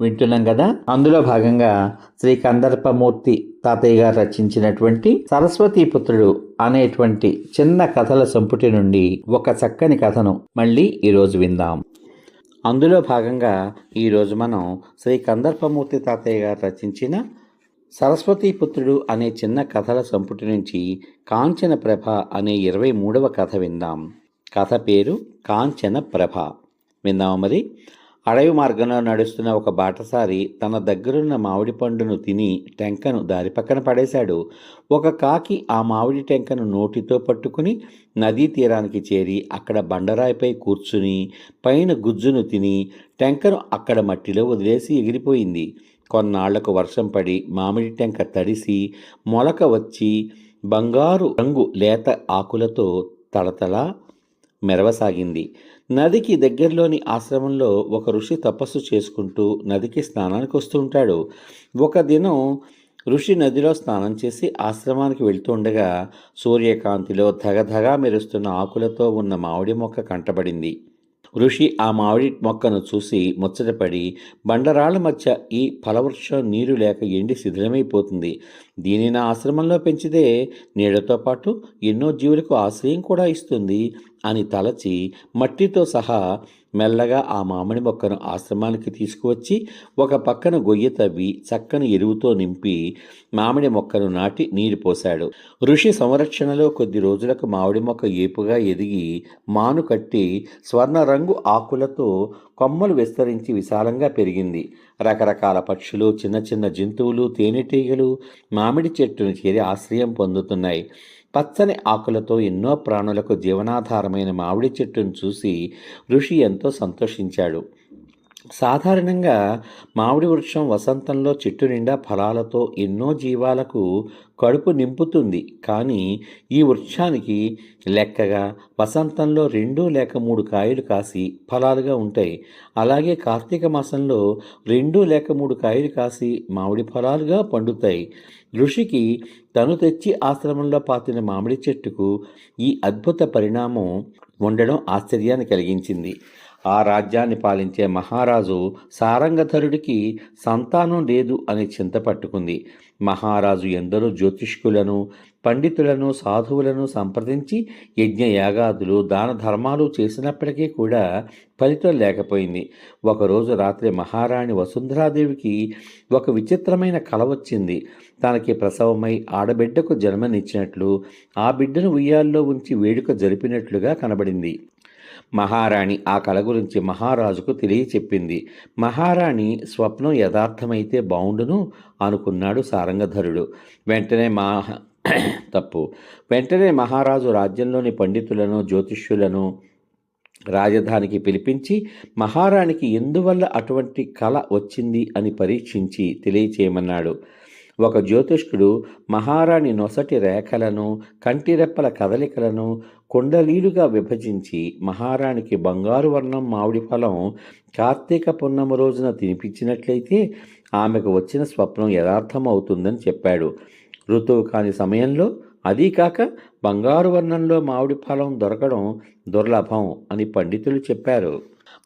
వింటున్నాం కదా? అందులో భాగంగా శ్రీ కందర్పమూర్తి తాతయ్య గారు రచించినటువంటి సరస్వతీ పుత్రుడు అనేటువంటి చిన్న కథల సంపుటి నుండి ఒక చక్కని కథను మళ్ళీ ఈరోజు విందాం. అందులో భాగంగా ఈరోజు మనం శ్రీ కందర్పమూర్తి తాతయ్య గారు రచించిన సరస్వతీ పుత్రుడు అనే చిన్న కథల సంపుటి నుంచి కాంచన ప్రభ అనే ఇరవై మూడవ కథ విందాం. కథ పేరు కాంచన ప్రభ. విందాము మరి? అడవి మార్గంలో నడుస్తున్న ఒక బాటసారి తన దగ్గరున్న మామిడి పండును తిని టెంకను దారి పక్కన పడేశాడు. ఒక కాకి ఆ మామిడి టెంకను నోటితో పట్టుకుని నదీ తీరానికి చేరి అక్కడ బండరాయిపై కూర్చుని పైన గుజ్జును తిని టెంకను అక్కడ మట్టిలో వదిలేసి ఎగిరిపోయింది. కొన్నాళ్ళకు వర్షం పడి మామిడి టెంక తడిసి మొలక వచ్చి బంగారు రంగు లేత ఆకులతో తళతళ మెరవసాగింది. నదికి దగ్గరలోని ఆశ్రమంలో ఒక ఋషి తపస్సు చేసుకుంటూ నదికి స్నానానికి వస్తూ ఉంటాడు. ఒక దినం ఋషి నదిలో స్నానం చేసి ఆశ్రమానికి వెళ్తూ ఉండగా సూర్యకాంతిలో ధగధగా మెరుస్తున్న ఆకులతో ఉన్న మామిడి మొక్క కంటబడింది. ఋషి ఆ మామిడి మొక్కను చూసి ముచ్చటపడి బండరాళ్ళ మధ్య ఈ ఫలవృక్షం నీరు లేక ఎండి శిథిలమైపోతుంది. దీనిని నా ఆశ్రమంలో పెంచితే నీళ్ళతో పాటు ఎన్నో జీవులకు ఆశ్రయం కూడా ఇస్తుంది అని తలచి మట్టితో సహా మెల్లగా ఆ మామిడి మొక్కను ఆశ్రమానికి తీసుకువచ్చి ఒక పక్కన గొయ్య తవ్వి చక్కని ఎరువుతో నింపి మామిడి మొక్కను నాటి నీరు పోశాడు. ఋషి సంరక్షణలో కొద్ది రోజులకు మామిడి మొక్క ఏపుగా ఎదిగి మాను కట్టి స్వర్ణ రంగు ఆకులతో కొమ్మలు విస్తరించి విశాలంగా పెరిగింది. రకరకాల పక్షులు చిన్న చిన్న జంతువులు తేనెటీగలు మామిడి చెట్టును చేరి ఆశ్రయం పొందుతున్నాయి. పచ్చని ఆకులతో ఎన్నో ప్రాణులకు జీవనాధారమైన మామిడి చెట్టును చూసి ఋషి ఎంతో సంతోషించాడు. సాధారణంగా మామిడి వృక్షం వసంతంలో చెట్టు నిండా ఫలాలతో ఎన్నో జీవాలకు కడుపు నింపుతుంది. కానీ ఈ వృక్షానికి లెక్కగా వసంతంలో రెండు లేక మూడు కాయలు కాసి ఫలాలుగా ఉంటాయి. అలాగే కార్తీక మాసంలో రెండు లేక మూడు కాయలు కాసి మామిడి ఫలాలుగా పండుతాయి. ఋషికి తను తెచ్చి ఆశ్రమంలో పాతిన మామిడి చెట్టుకు ఈ అద్భుత పరిణామం ఉండడం ఆశ్చర్యాన్ని కలిగించింది. ఆ రాజ్యాన్ని పాలించే మహారాజు సారంగధరుడికి సంతానం లేదు అని చింత పట్టుకుంది. మహారాజు ఎందరో జ్యోతిష్కులను పండితులను సాధువులను సంప్రదించి యజ్ఞయాగాదులు దాన ధర్మాలు చేసినప్పటికీ కూడా ఫలితం లేకపోయింది. ఒకరోజు రాత్రి మహారాణి వసుంధరాదేవికి ఒక విచిత్రమైన కల వచ్చింది. తనకి ప్రసవమై ఆడబిడ్డకు జన్మనిచ్చినట్లు ఆ బిడ్డను ఉయ్యాల్లో ఉంచి వేడుక జరిపినట్లుగా కనబడింది. మహారాణి ఆ కళ గురించి మహారాజుకు తెలియచెప్పింది. మహారాణి స్వప్నం యథార్థమైతే బావుండును అనుకున్నాడు సారంగధరుడు. వెంటనే మా తప్పు. వెంటనే మహారాజు రాజ్యంలోని పండితులను జ్యోతిష్యులను రాజధానికి పిలిపించి మహారాణికి ఎందువల్ల అటువంటి కళ వచ్చింది అని పరీక్షించి తెలియచేయమన్నాడు. ఒక జ్యోతిష్కుడు మహారాణి నొసటి రేఖలను కంటిరెప్పల కదలికలను కుండలీలుగా విభజించి మహారాణికి బంగారు వర్ణం మామిడి ఫలం కార్తీక పున్నమ రోజున తినిపించినట్లయితే ఆమెకు వచ్చిన స్వప్నం యథార్థం అవుతుందని చెప్పాడు. ఋతువు కాని సమయంలో అదీ కాక బంగారు వర్ణంలో మామిడి ఫలం దొరకడం దుర్లభం అని పండితులు చెప్పారు.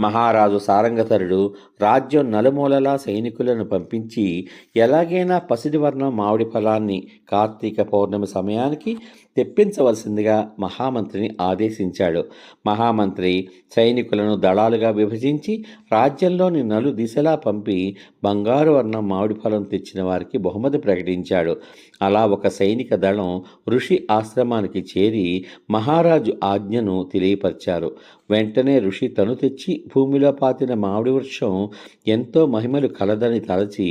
మహారాజు సారంగధరుడు రాజ్యం నలుమూలలా సైనికులను పంపించి ఎలాగైనా పసిడి వర్ణం మామిడి ఫలాన్ని కార్తీక పౌర్ణమి సమయానికి తెప్పించవలసిందిగా మహామంత్రిని ఆదేశించాడు. మహామంత్రి సైనికులను దళాలుగా విభజించి రాజ్యంలోని నలు దిశలా పంపి బంగారు వర్ణం మామిడి ఫలం తెచ్చిన వారికి బహుమతి ప్రకటించాడు. అలా ఒక సైనిక దళం ఋషి ఆశ్రమానికి చేరి మహారాజు ఆజ్ఞను తెలియపరిచారు. వెంటనే ఋషి తను తెచ్చి భూమిలో పాతిన మామిడి వృక్షం ఎంతో మహిమలు కలదని తలచి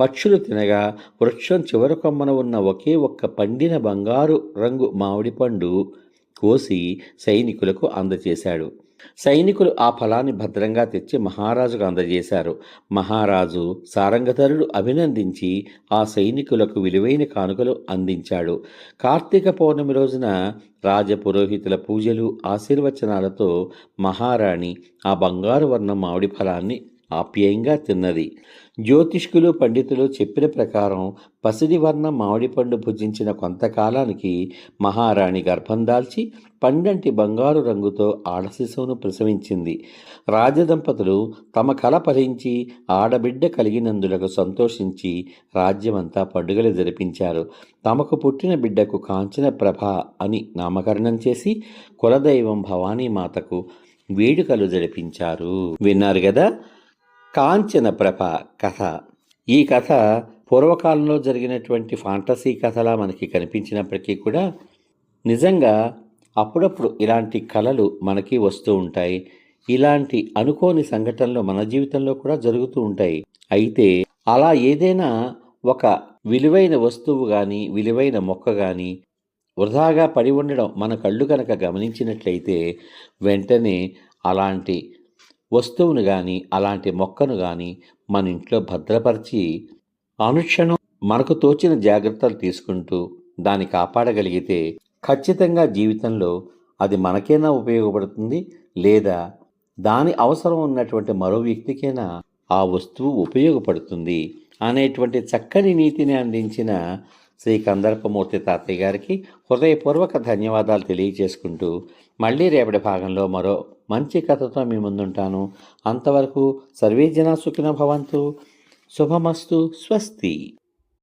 పక్షులు తినగా వృక్షం చివరి కొమ్మన ఉన్న ఒకే ఒక్క పండిన బంగారు రంగు మామిడి పండు కోసి సైనికులకు అందజేశాడు. సైనికులు ఆ ఫలాన్ని భద్రంగా తెచ్చి మహారాజుకు అందజేశారు. మహారాజు సారంగధరుడు అభినందించి ఆ సైనికులకు విలువైన కానుకలు అందించాడు. కార్తీక పౌర్ణమి రోజున రాజపురోహితుల పూజలు ఆశీర్వచనాలతో మహారాణి ఆ బంగారు వర్ణం మామిడి ఫలాన్ని ఆప్యాయంగా తిన్నది. జ్యోతిష్కులు పండితులు చెప్పిన ప్రకారం పసిడి వర్ణం మామిడి పండు భుజించిన కొంతకాలానికి మహారాణి గర్భం దాల్చి పండంటి బంగారు రంగుతో ఆడశిశువును ప్రసవించింది. రాజదంపతులు తమ కల ఫలించి ఆడబిడ్డ కలిగినందులకు సంతోషించి రాజ్యమంతా పండుగలు జరిపించారు. తమకు పుట్టిన బిడ్డకు కాంచన ప్రభ అని నామకరణం చేసి కులదైవం భవానీమాతకు వేడుకలు జరిపించారు. విన్నారు కదా కాంచన ప్రభ కథ. ఈ కథ పూర్వకాలంలో జరిగినటువంటి ఫాంటసీ కథలా మనకి కనిపించినప్పటికీ కూడా నిజంగా అప్పుడప్పుడు ఇలాంటి కళలు మనకి వస్తూ ఉంటాయి. ఇలాంటి అనుకోని సంఘటనలు మన జీవితంలో కూడా జరుగుతూ ఉంటాయి. అయితే అలా ఏదైనా ఒక విలువైన వస్తువు కానీ విలువైన మొక్క కానీ వృధాగా పడి ఉండడం మన కళ్ళు కనుక గమనించినట్లయితే వెంటనే అలాంటి వస్తువును కానీ అలాంటి మొక్కను కానీ మన ఇంట్లో భద్రపరిచి అనుక్షణం మనకు తోచిన జాగ్రత్తలు తీసుకుంటూ దాన్ని కాపాడగలిగితే ఖచ్చితంగా జీవితంలో అది మనకైనా ఉపయోగపడుతుంది లేదా దాని అవసరం ఉన్నటువంటి మరో వ్యక్తికైనా ఆ వస్తువు ఉపయోగపడుతుంది అనేటువంటి చక్కని నీతిని అందించిన శ్రీ కందర్పమూర్తి తాతయ్య గారికి హృదయపూర్వక ధన్యవాదాలు తెలియజేసుకుంటూ మళ్ళీ రేపటి భాగంలో మరో మంచి కథతో మీ ముందుంటాను. అంతవరకు సర్వే జనా సుఖిన భవంతు. శుభమస్తు. స్వస్తి.